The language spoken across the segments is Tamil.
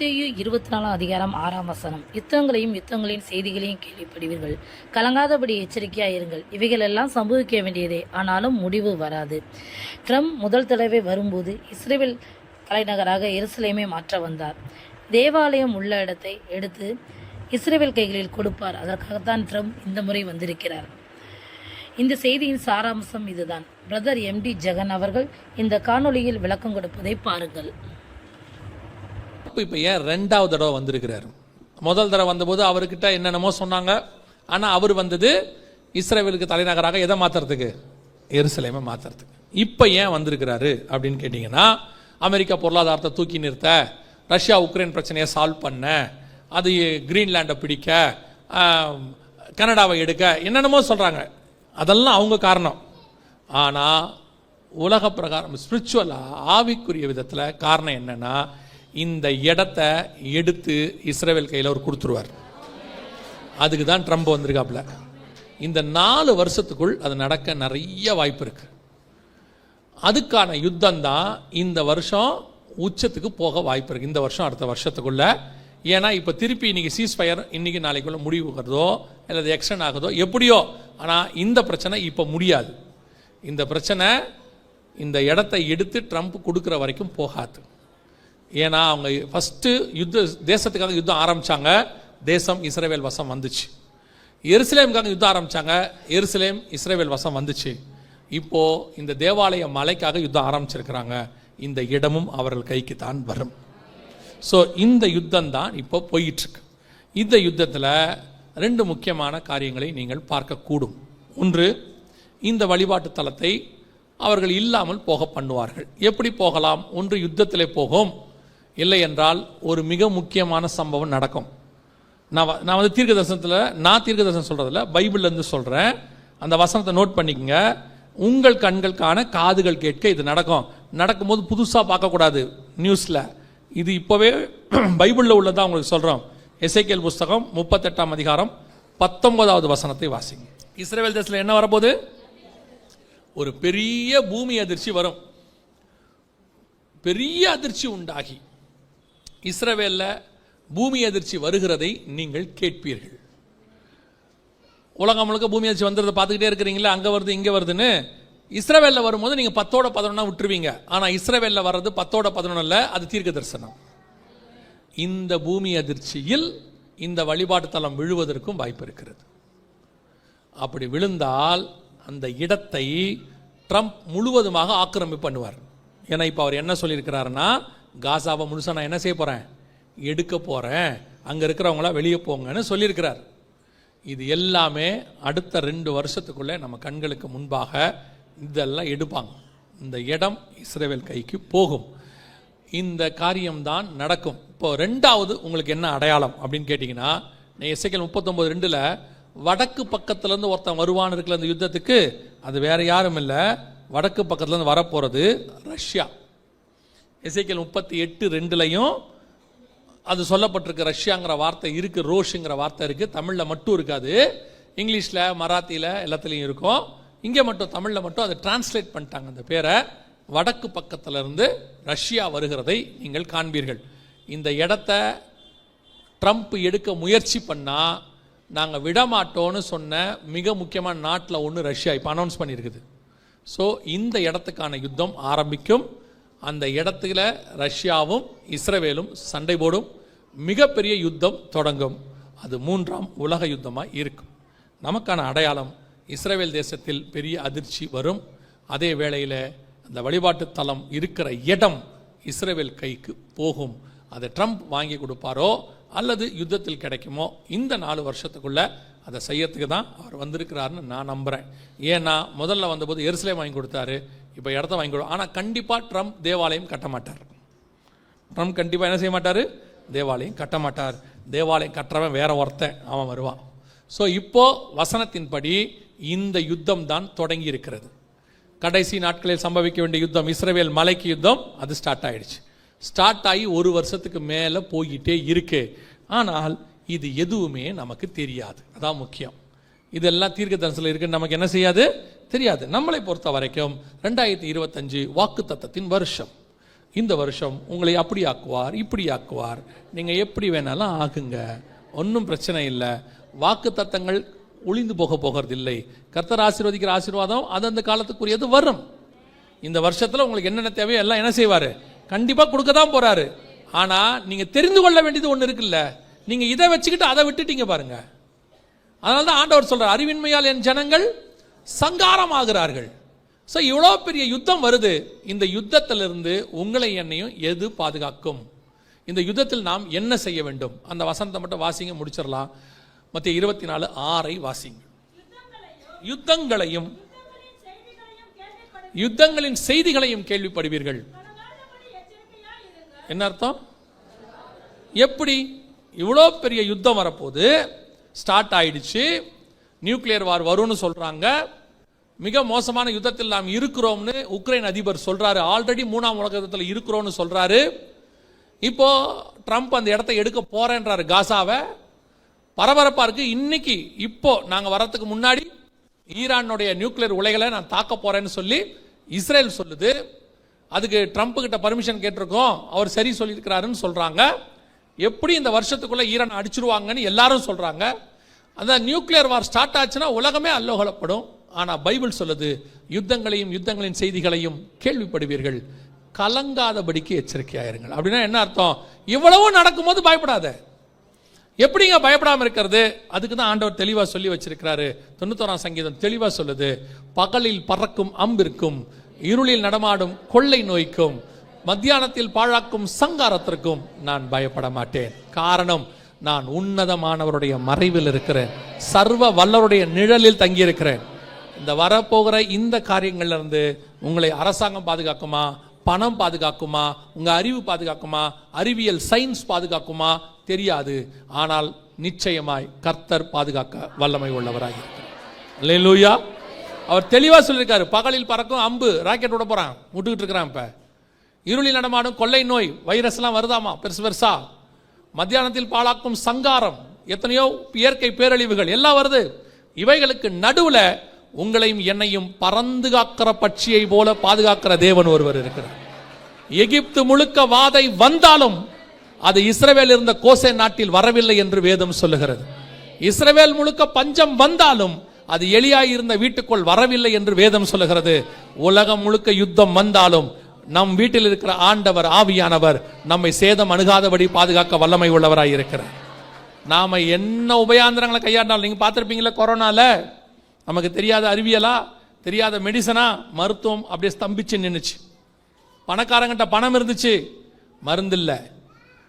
மத்தேயு இருபத்தி நாலாம் அதிகாரம் ஆறாம் வசனம். யுத்தங்களையும் யுத்தங்களின் செய்திகளையும் கேள்விப்படுவீர்கள். கலங்காதபடி எச்சரிக்கையாக இருங்கள். இவைகள் எல்லாம் சம்பவிக்க வேண்டியதே. ஆனாலும் முடிவு வராது. ட்ரம்ப் முதல் தடவை வரும்போது இஸ்ரேல் தலைநகராக எருசலேமை மாற்ற வந்தார். தேவாலயம் உள்ள இடத்தை எடுத்து இஸ்ரேல் கைகளில் கொடுப்பார். அதற்காகத்தான் ட்ரம்ப் இந்த முறை வந்திருக்கிறார். இந்த செய்தியின் சாராம்சம் இதுதான். பிரதர் எம்டி ஜெகன் அவர்கள் இந்த காணொளியில் விளக்கம் கொடுப்பதை பாருங்கள். இப்போ இப்போ ஏன் ரெண்டாவது தடவை வந்திருக்கிறாரு. முதல் தடவை வந்தபோது அவர்கிட்ட என்னென்னமோ சொன்னாங்க. ஆனால் அவர் வந்தது இஸ்ரேவேலுக்கு தலைநகராக எதை மாற்றுறதுக்கு எருசலேமை மாற்றுறதுக்கு இப்போ ஏன் வந்திருக்கிறாரு அப்படின்னு கேட்டிங்கன்னா அமெரிக்கா பொருளாதாரத்தை தூக்கி நிறுத்த ரஷ்யா உக்ரைன் பிரச்சனையை சால்வ் பண்ண அது கிரீன்லாண்டை பிடிக்க கனடாவை எடுக்க என்னென்னமோ சொல்கிறாங்க அதெல்லாம் அவங்க காரணம். ஆனால் உலக பிரகாரம் ஸ்பிரிச்சுவலாக ஆவிக்குரிய விதத்தில் காரணம் என்னென்னா இந்த இடத்த எடுத்து இஸ்ரேவேல் கையில் அவர் கொடுத்துருவார். அதுக்கு தான் ட்ரம்ப் வந்திருக்காப்புல. இந்த நாலு வருஷத்துக்குள் அது நடக்க நிறைய வாய்ப்பு இருக்கு. அதுக்கான யுத்தம் தான் இந்த வருஷம் உச்சத்துக்கு போக வாய்ப்பு இருக்கு. இந்த வருஷம் அடுத்த வருஷத்துக்குள்ள. ஏன்னா இப்போ திருப்பி இன்னைக்கு சீஸ் ஃபயர் இன்னைக்கு நாளைக்குள்ள முடிவுகிறதோ அல்லது எக்ஸ்டன் ஆகுதோ எப்படியோ. ஆனால் இந்த பிரச்சனை இப்போ முடியாது. இந்த பிரச்சனை இந்த இடத்த எடுத்து ட்ரம்ப் கொடுக்குற வரைக்கும் போகாது. ஏன்னா அவங்க ஃபஸ்ட்டு யுத்த தேசத்துக்காக யுத்தம் ஆரம்பித்தாங்க தேசம் இஸ்ரேவேல் வசம் வந்துச்சு. எருசலேமுக்காக யுத்தம் ஆரம்பிச்சாங்க. எருசலேம் இஸ்ரேவேல் வசம் வந்துச்சு. இப்போது இந்த தேவாலய மலைக்காக யுத்தம் ஆரம்பிச்சிருக்கிறாங்க. இந்த இடமும் அவர்கள் கைக்கு தான் வரும். ஸோ இந்த யுத்தம் தான் இப்போ போயிட்டுருக்கு. இந்த யுத்தத்தில் ரெண்டு முக்கியமான காரியங்களை நீங்கள் பார்க்கக்கூடும். ஒன்று இந்த வழிபாட்டு தலத்தை அவர்கள் இல்லாமல் போக பண்ணுவார்கள். எப்படி போகலாம்? ஒன்று யுத்தத்திலே போகும். இல்லை என்றால் ஒரு மிக முக்கியமான சம்பவம் நடக்கும். நான் வ- நான் வந்து தீர்க்க தரிசனத்தில் நான் தீர்க்க தரிசனம் சொல்கிறதில்ல பைபிள்லேருந்து சொல்கிறேன் அந்த வசனத்தை நோட் பண்ணிக்கங்க. உங்கள் கண்கள் காண காதுகள் கேட்க இது நடக்கும். நடக்கும்போது புதுசாக பார்க்கக்கூடாது நியூஸில். இது இப்போவே பைபிளில் உள்ளதான் உங்களுக்கு சொல்கிறோம் எசேக்கியேல் புஸ்தகம் முப்பத்தெட்டாம் அதிகாரம் பத்தொன்பதாவது வசனத்தை வாசிங்க. இஸ்ரேல் தேசத்தில் என்ன வரப்போகுது? ஒரு பெரிய பூமி அதிர்ச்சி வரும். பெரிய அதிர்ச்சி உண்டாகி. இஸ்ரவேலில் பூமி அதிர்ச்சி வருகிறதை நீங்கள் கேட்பீர்கள். உலகம் முழுக்க பூமி அதிர்ச்சி வந்துறதை பார்த்துக்கிட்டே இருக்கிறீங்களா அங்கே வருது இங்கே வருதுன்னு. இஸ்ரவேலில் வரும்போது நீங்கள் பத்தோட பதினொன்னா விட்டுருவீங்க. ஆனால் இஸ்ரவேலில் வர்றது பத்தோட பதினொன்னில் அது தீர்க்க தரிசனம். இந்த பூமி அதிர்ச்சியில் இந்த வழிபாட்டு தலம் விழுவதற்கும் வாய்ப்பு இருக்கிறது. அப்படி விழுந்தால் அந்த இடத்தை ட்ரம்ப் முழுவதுமாக ஆக்கிரமிப்பு பண்ணுவார். ஏன்னா இப்போ அவர் என்ன சொல்லியிருக்கிறாருன்னா காசாவை முழுசாக நான் என்ன செய்ய போகிறேன் எடுக்க போகிறேன் அங்கே இருக்கிறவங்களாம் வெளியே போங்கன்னு சொல்லியிருக்கிறார். இது எல்லாமே அடுத்த ரெண்டு வருஷத்துக்குள்ளே நம்ம கண்களுக்கு முன்பாக இதெல்லாம் எடுப்பாங்க. இந்த இடம் இஸ்ரேவேல் கைக்கு போகும். இந்த காரியம்தான் நடக்கும். இப்போ ரெண்டாவது உங்களுக்கு என்ன அடையாளம் அப்படின்னு கேட்டிங்கன்னா எஸ்ஐக்கல் முப்பத்தொம்போது ரெண்டில் வடக்கு பக்கத்துலேருந்து ஒருத்தன் வருவான் இருக்கிற அந்த யுத்தத்துக்கு அது வேற யாரும் இல்லை வடக்கு பக்கத்துலேருந்து வரப்போகிறது ரஷ்யா. எஸ்ஐக்கல் முப்பத்தி எட்டு ரெண்டுலையும் அது சொல்லப்பட்டிருக்கு ரஷ்யாங்கிற வார்த்தை இருக்குது ரோஷுங்கிற வார்த்தை இருக்குது தமிழில் மட்டும் இருக்காது. இங்கிலீஷில் மராத்தியில எல்லாத்துலேயும் இருக்கும். இங்கே மட்டும் தமிழில் மட்டும் அதை டிரான்ஸ்லேட் பண்ணிட்டாங்க அந்த பேரை. வடக்கு பக்கத்திலிருந்து ரஷ்யா வருகிறதை நீங்கள் காண்பீர்கள். இந்த இடத்த ட்ரம்ப் எடுக்க முயற்சி பண்ணால் நாங்கள் விடமாட்டோம்னு சொன்ன மிக முக்கியமான நாட்டில் ஒன்று ரஷ்யா இப்போ அனௌன்ஸ் பண்ணியிருக்குது. ஸோ இந்த இடத்துக்கான யுத்தம் ஆரம்பிக்கும். அந்த இடத்துல ரஷ்யாவும் இஸ்ரவேலும் சண்டை போடும் மிகப்பெரிய யுத்தம் தொடங்கும். அது மூன்றாம் உலக யுத்தமாக இருக்கும். நமக்கான அடையாளம் இஸ்ரேவேல் தேசத்தில் பெரிய அதிர்ச்சி வரும். அதே வேளையில் அந்த வழிபாட்டு தலம் இருக்கிற இடம் இஸ்ரேவேல் கைக்கு போகும். அதை ட்ரம்ப் வாங்கி கொடுப்பாரோ அல்லது யுத்தத்தில் கிடைக்குமோ இந்த நாலு வருஷத்துக்குள்ள அதை செய்யறதுக்கு தான் அவர் வந்திருக்கிறாருன்னு நான் நம்புகிறேன் ஏன்னா முதல்ல வந்தபோது எரிசலே வாங்கி கொடுத்தாரு. இப்போ இடத்த வாங்கி ஆனால் கண்டிப்பாக ட்ரம்ப் தேவாலயம் கட்ட மாட்டார். ட்ரம்ப் கண்டிப்பாக என்ன செய்ய மாட்டார்? தேவாலயம் கட்ட மாட்டார். தேவாலயம் கட்டுறவன் வேற ஒருத்தன் அவன் வருவான். ஸோ இப்போ வசனத்தின்படி இந்த யுத்தம் தான் தொடங்கி இருக்கிறது. கடைசி நாட்களில் சம்பவிக்க வேண்டிய யுத்தம் இஸ்ரவேல் மலைக்கு யுத்தம் அது ஸ்டார்ட் ஆயிடுச்சு. ஸ்டார்ட் ஆகி ஒரு வருஷத்துக்கு மேலே போய்கிட்டே இருக்கு. ஆனால் இது எதுவுமே நமக்கு தெரியாது. அதான் முக்கியம். இதெல்லாம் தீர்க்க தரிசனம் இருக்குன்னு நமக்கு என்ன செய்யாது? தெரியாது. நம்மளை பொறுத்த வரைக்கும் ரெண்டாயிரத்தி இருபத்தஞ்சு வாக்கு தத்தத்தின் வருஷம். இந்த வருஷம் உங்களை அப்படி ஆக்குவார் இப்படி ஆக்குவார். நீங்கள் எப்படி வேணாலும் ஆகுங்க. ஒன்றும் பிரச்சனை இல்லை. வாக்கு தத்தங்கள் ஒளிந்து போக போகிறதில்லை. கர்த்தர் ஆசீர்வதிக்கிற ஆசீர்வாதம் அந்தந்த காலத்துக்குரியது வரும். இந்த வருஷத்தில் உங்களுக்கு என்னென்ன தேவையோ எல்லாம் என்ன செய்வார்? கண்டிப்பாக கொடுக்க தான் போகிறாரு ஆனால் நீங்கள் தெரிந்து கொள்ள வேண்டியது ஒன்று இருக்குல்ல. நீங்கள் இதை வச்சுக்கிட்டு அதை விட்டுட்டீங்க பாருங்கள் அதனால தான் ஆண்டவர் சொல்கிறார் அறிவின்மையால் என் ஜனங்கள் சங்காரமாகிறார்கள். ஸோ இவ்வளோ பெரிய யுத்தம் வருது. இந்த யுத்தத்திலிருந்து உங்களை என்னையும் எது பாதுகாக்கும்? இந்த யுத்தத்தில் நாம் என்ன செய்ய வேண்டும்? அந்த வசந்தம் மட்டும் வாசிங்க முடிச்சிடலாம். மற்ற இருபத்தி நாலு ஆறை வாசிங்க. யுத்தங்களையும் யுத்தங்களின் செய்திகளையும் கேள்விப்படுவீர்கள். என்ன அர்த்தம்? எப்படி? இவ்வளோ பெரிய யுத்தம் வரப்போது ஸ்டார்ட் ஆயிடுச்சு. நியூக்ளியர் வார் வரும்னு சொல்கிறாங்க மிக மோசமான யுத்தத்தில் நாம் இருக்கிறோம்னு உக்ரைன் அதிபர் சொல்கிறாரு ஆல்ரெடி மூணாம் உலக யுத்தத்தில் இருக்கிறோம்னு சொல்கிறாரு இப்போ ட்ரம்ப் அந்த இடத்த எடுக்க போகிறேன்றாரு காசாவை. பரபரப்பாக இருக்குது இன்னைக்கு இப்போ நாங்கள் வரத்துக்கு முன்னாடி ஈரானுடைய நியூக்ளியர் உலைகளை நான் தாக்க போகிறேன்னு சொல்லி இஸ்ரேல் சொல்லுது. அதுக்கு ட்ரம்ப் கிட்ட பர்மிஷன் கேட்டிருக்கோம். அவர் சரி சொல்லியிருக்கிறாருன்னு சொல்கிறாங்க எப்படி இந்த வருஷத்துக்குள்ளே ஈரான் அடிச்சிருவாங்கன்னு எல்லாரும் சொல்கிறாங்க அந்த நியூக்ளியர் வார் ஸ்டார்ட் ஆச்சுன்னா உலகமே அல்லோகலப்படும். ஆனால் பைபிள் சொல்லுது யுத்தங்களையும் யுத்தங்களின் செய்திகளையும் கேள்விப்படுவீர்கள். கலங்காதபடிக்கு எச்சரிக்கையாயிருங்கள். அப்படின்னா என்ன அர்த்தம்? இவ்வளவு நடக்கும்போது பயப்படாத. எப்படிங்க பயப்படாமல் இருக்கிறது? அதுக்கு தான் ஆண்டவர் தெளிவாக சொல்லி வச்சிருக்கிறாரு. தொண்ணூத்தோராம் சங்கீதம் தெளிவாக சொல்லுது பகலில் பறக்கும் அம்பிற்கும் இருளில் நடமாடும் கொள்ளை நோய்க்கும் மத்தியானத்தில் பாழாக்கும் சங்காரத்திற்கும் நான் பயப்பட மாட்டேன். காரணம் நான் உன்னதமானவருடைய மறைவில் இருக்கிறேன். சர்வ வல்லவருடைய நிழலில் தங்கியிருக்கிறேன். இந்த வரப்போகிற இந்த காரியங்கள்லேருந்து உங்களை அரசாங்கம் பாதுகாக்குமா? பணம் பாதுகாக்குமா? உங்கள் அறிவு பாதுகாக்குமா? அறிவியல் சயின்ஸ் பாதுகாக்குமா? தெரியாது. ஆனால் நிச்சயமாய் கர்த்தர் பாதுகாக்க வல்லமை உள்ளவராக இருக்கிறார். லூயா அவர் தெளிவாக சொல்லியிருக்காரு. பகலில் பறக்கும் அம்பு ராக்கெட் விட போகிறான் விட்டுக்கிட்டு இருக்கிறான் இப்போ. இருளி நடமாடும் கொள்ளை நோய் வைரஸ்லாம் வருதாமா? பெருசு பெருசா. மத்தியானத்தில் பாழாக்கும் சங்காரம் எத்தனையோ இயற்கை பேரழிவுகள் எல்லாம் வருது. இவைகளுக்கு நடுவில் உங்களையும் என்னையும் பறந்து காக்கிற பட்சியை போல பாதுகாக்கிற தேவன் ஒருவர் இருக்கிறார். எகிப்து முழுக்க வாதை வந்தாலும் அது இஸ்ரவேல் இருந்த கோசே நாட்டில் வரவில்லை என்று வேதம் சொல்லுகிறது. இஸ்ரவேல் முழுக்க பஞ்சம் வந்தாலும் அது எளியாய் இருந்த வீட்டுக்குள் வரவில்லை என்று வேதம் சொல்லுகிறது. உலகம் முழுக்க யுத்தம் வந்தாலும் நம் வீட்டில் இருக்கிற ஆண்டவர் ஆவியானவர் நம்மை சேதம் அணுகாதபடி பாதுகாக்க வல்லமை உள்ளவராக இருக்கிறார். நாம என்ன உபயாந்திரங்களை கையாண்டாலும் நீங்க பார்த்துருப்பீங்களா கொரோனால? நமக்கு தெரியாத அறிவியலா? தெரியாத மெடிசனா? மருத்துவம் அப்படியே ஸ்தம்பிச்சு நின்றுச்சு பணக்காரங்கிட்ட பணம் இருந்துச்சு. மருந்து இல்லை.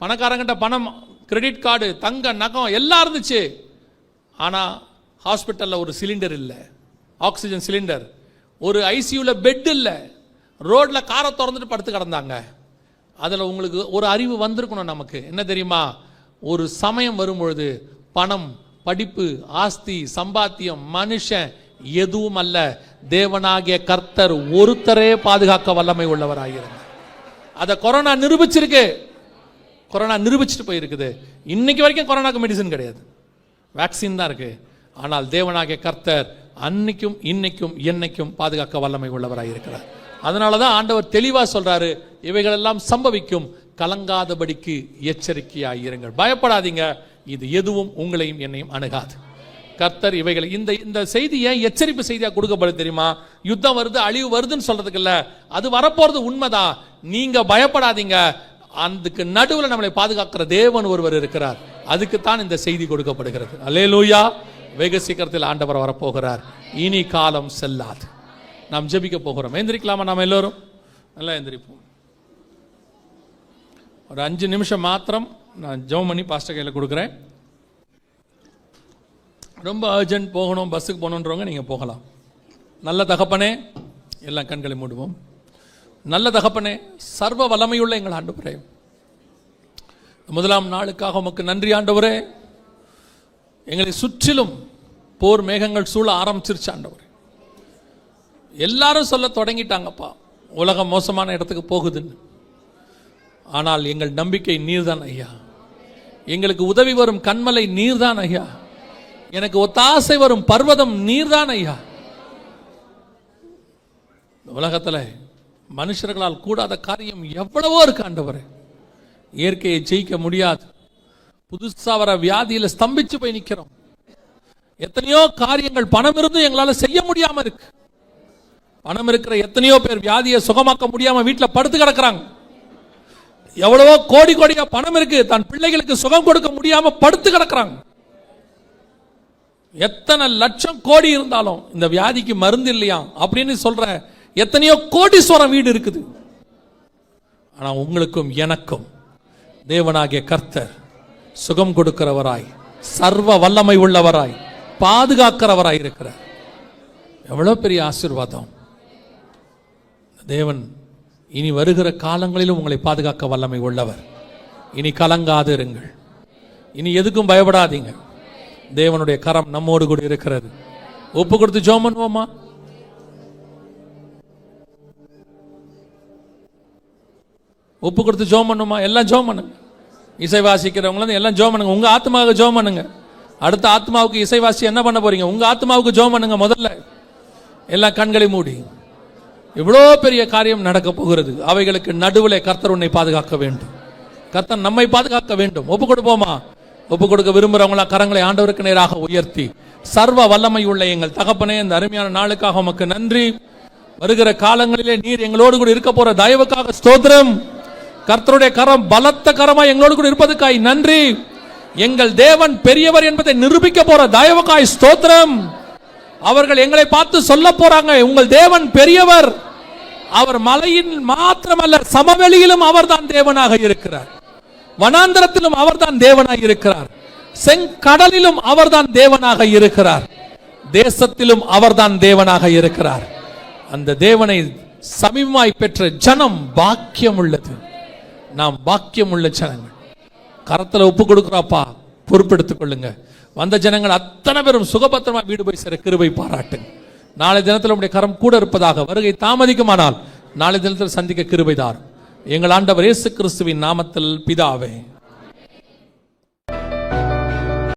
பணக்காரங்கிட்ட பணம் கிரெடிட் கார்டு தங்க நகம் எல்லாம் இருந்துச்சு. ஆனால் ஹாஸ்பிட்டலில் ஒரு சிலிண்டர் இல்லை. Oxygen cylinder. ஒரு ஐசியூவில் பெட் இல்லை. ரோட்டில் காரை திறந்துட்டு படுத்து கிடந்தாங்க. அதில் உங்களுக்கு ஒரு அறிவு வந்திருக்கணும் நமக்கு. என்ன தெரியுமா? ஒரு சமயம் வரும்பொழுது பணம் படிப்பு ஆஸ்தி சம்பாத்தியம் மனுஷன் எதுவும் அல்ல தேவனாகிய கர்த்தர் ஒருத்தரே பாதுகாக்க வல்லமை உள்ளவராகிறார் அதை கொரோனா நிரூபிச்சிருக்கு. கொரோனா நிரூபிச்சுட்டு போயிருக்குது. இன்னைக்கு வரைக்கும் கொரோனாக்கு மெடிசன் கிடையாது. வேக்சின் தான் இருக்கு. ஆனால் தேவனாகிய கர்த்தர் அன்னைக்கும் இன்னைக்கும் என்னைக்கும் பாதுகாக்க வல்லமை உள்ளவராக இருக்கிறார் அதனால தான் ஆண்டவர் தெளிவாக சொல்கிறாரு இவைகளெல்லாம் சம்பவிக்கும். கலங்காதபடிக்கு எச்சரிக்கையாக இருங்கள் பயப்படாதீங்க. இது எதுவும் உங்களையும் என்னையும் அணுகாது. கர்த்தர் இவைகளை இந்த இந்த செய்தி ஏன் எச்சரிப்பு செய்தியாக கொடுக்கப்படுது தெரியுமா? யுத்தம் வருது அழிவு வருதுன்னு சொல்றதுக்கு இல்ல அது வரப்போறது உண்மைதான். நீங்க பயப்படாதீங்க. அதுக்கு நடுவில் நம்மளை பாதுகாக்கிற தேவன் ஒருவர் இருக்கிறார். அதுக்கு தான் இந்த செய்தி கொடுக்கப்படுகிறது. அல்லேலூயா. வெகு சீக்கிரத்தில் ஆண்டவர் வரப்போகிறார். இனி காலம் செல்லாது. நாம் ஜெபிக்க போகிறோம். எந்திரிக்கலாமா நாம் எல்லோரும்? நல்லா எந்திரிப்போம். ஒரு அஞ்சு நிமிஷம் மாத்திரம் நான் ஜெபம் பண்ணி பாஸ்டர் கையில் கொடுக்குறேன். ரொம்ப அர்ஜென்ட் போகணும் பஸ்ஸுக்கு போகணுன்றவங்க நீங்கள் போகலாம். நல்ல தகப்பனே எல்லாம் கண்களை மூடுவோம். நல்ல தகப்பனே சர்வ வல்லமையுள்ள எங்கள் ஆண்டவரே. முதலாம் நாளுக்காக உமக்கு நன்றி ஆண்டவரே. எங்களை சுற்றிலும் போர் மேகங்கள் சூழ ஆரம்பிச்சிருச்சு ஆண்டவரே. எல்லாரும் சொல்ல தொடங்கிட்டாங்கப்பா. உலகம் மோசமான இடத்துக்கு போகுதுன்னு. ஆனால் எங்கள் நம்பிக்கை நீர்தான் ஐயா. எங்களுக்கு உதவி வரும் கண்மலை நீர்தான் ஐயா. எனக்கு ஒத்தாசை வரும் பர்வதம் நீர்தான் ஐயா. உலகத்தில் உலகத்துல மனுஷர்களால் கூடாத காரியம் எவ்வளவோ இருக்கு ஆண்டவர். இயற்கையை ஜெயிக்க முடியாது. புதுசாக வர வியாதியில ஸ்தம்பிச்சு போய் நிக்கிறோம். எத்தனையோ காரியங்கள் பணம் இருந்தும் எங்களால செய்ய முடியாம இருக்கு. பணம் இருக்கிற எத்தனையோ பேர் வியாதியை சுகமாக்க முடியாம வீட்டுல படுத்து கிடக்குறாங்க. எவ்வளவோ கோடி கோடியா பணம் இருக்கு தன் பிள்ளைகளுக்கு சுகம் கொடுக்க முடியாம படுத்து கிடக்குறாங்க. எத்தனை லட்சம் கோடி இருந்தாலும் இந்த வியாதிக்கு மருந்து இல்லையா அப்படின்னு சொல்ற எத்தனையோ கோடீஸ்வரம் வீடு இருக்குது. ஆனா உங்களுக்கும் எனக்கும் தேவனாகிய கர்த்தர் சுகம் கொடுக்கிறவராய் சர்வ வல்லமை உள்ளவராய் பாதுகாக்கிறவராய் இருக்கிறார். எவ்வளவு பெரிய ஆசிர்வாதம். தேவன் இனி வருகிற காலங்களிலும் உங்களை பாதுகாக்க வல்லமை உள்ளவர். இனி கலங்காது இருங்கள். இனி எதுக்கும் பயப்படாதீங்க. தேவனுடைய கரம் நம்மோடு கூட இருக்கிறது. ஒப்பு கொடுத்து ஜோம் பண்ணுவோமா ஒப்பு கொடுத்து ஜோம் பண்ணுமா எல்லாம் ஜோம் பண்ணுங்க இசை வாசிக்கிறவங்களும் எல்லாம் ஜோம் பண்ணுங்க உங்க ஆத்மாவுக்கு ஜோம் பண்ணுங்க அடுத்த ஆத்மாவுக்கு இசை வாசி என்ன பண்ண போறீங்க? உங்க ஆத்மாவுக்கு ஜோம் பண்ணுங்க முதல்ல. எல்லாம் கண்களை மூடி. இவ்வளோ பெரிய காரியம் நடக்க போகிறது? அவைகளுக்கு நடுவில் கர்த்தர் உன்னை பாதுகாக்க வேண்டும். கர்த்தர் நம்மை பாதுகாக்க வேண்டும். ஒப்பு கொடுப்போமா? ஒப்பு கொடுக்க விரும்புகிறவங்களா கரங்களை ஆண்டவருக்கு நேராக உயர்த்தி. சர்வ வல்லமை உள்ள எங்கள் தகப்பனே இந்த அருமையான நாளுக்காக உமக்கு நன்றி. வருகிற காலங்களிலே நீர் எங்களோடு கூட இருக்க போற தயவுக்காக ஸ்தோத்திரம். கர்த்தருடைய கரம் பலத்த கரமா எங்களோடு கூட இருப்பதுக்காய் நன்றி. எங்கள் தேவன் பெரியவர் என்பதை நிரூபிக்க போற தயவுக்காய் ஸ்தோத்திரம். அவர்கள் எங்களை பார்த்து சொல்ல போறாங்க உங்கள் தேவன் பெரியவர். அவர் மலையின் மாத்திரமல்ல சமவெளியிலும் அவர்தான் தேவனாக இருக்கிறார். வனாந்தரத்திலும் அவர்தான் தேவனாக இருக்கிறார். செங்கடலிலும் அவர்தான் தேவனாக இருக்கிறார். தேசத்திலும் அவர்தான் தேவனாக இருக்கிறார். அந்த தேவனை சமீபமாய் பெற்ற ஜனம் பாக்கியம் உள்ளது. நாம் பாக்கியம் உள்ள ஜனங்கள். கரத்துல ஒப்பு கொடுக்குறாப்பா பொறுப்பெடுத்துக் கொள்ளுங்க. வந்த ஜனங்கள் அத்தனை பேரும் சுகபத்திரமா வீடு போய் சேர கிருபை பாராட்டுங்க. நாளை தினத்தில் உடைய கரம் கூட இருப்பதாக வருகை தாமதிக்குமானால் நாளை தினத்தில் சந்திக்க கிருபை தாரும். எங்கள் ஆண்டவர் இயேசு கிறிஸ்துவின் நாமத்தில் பிதாவே.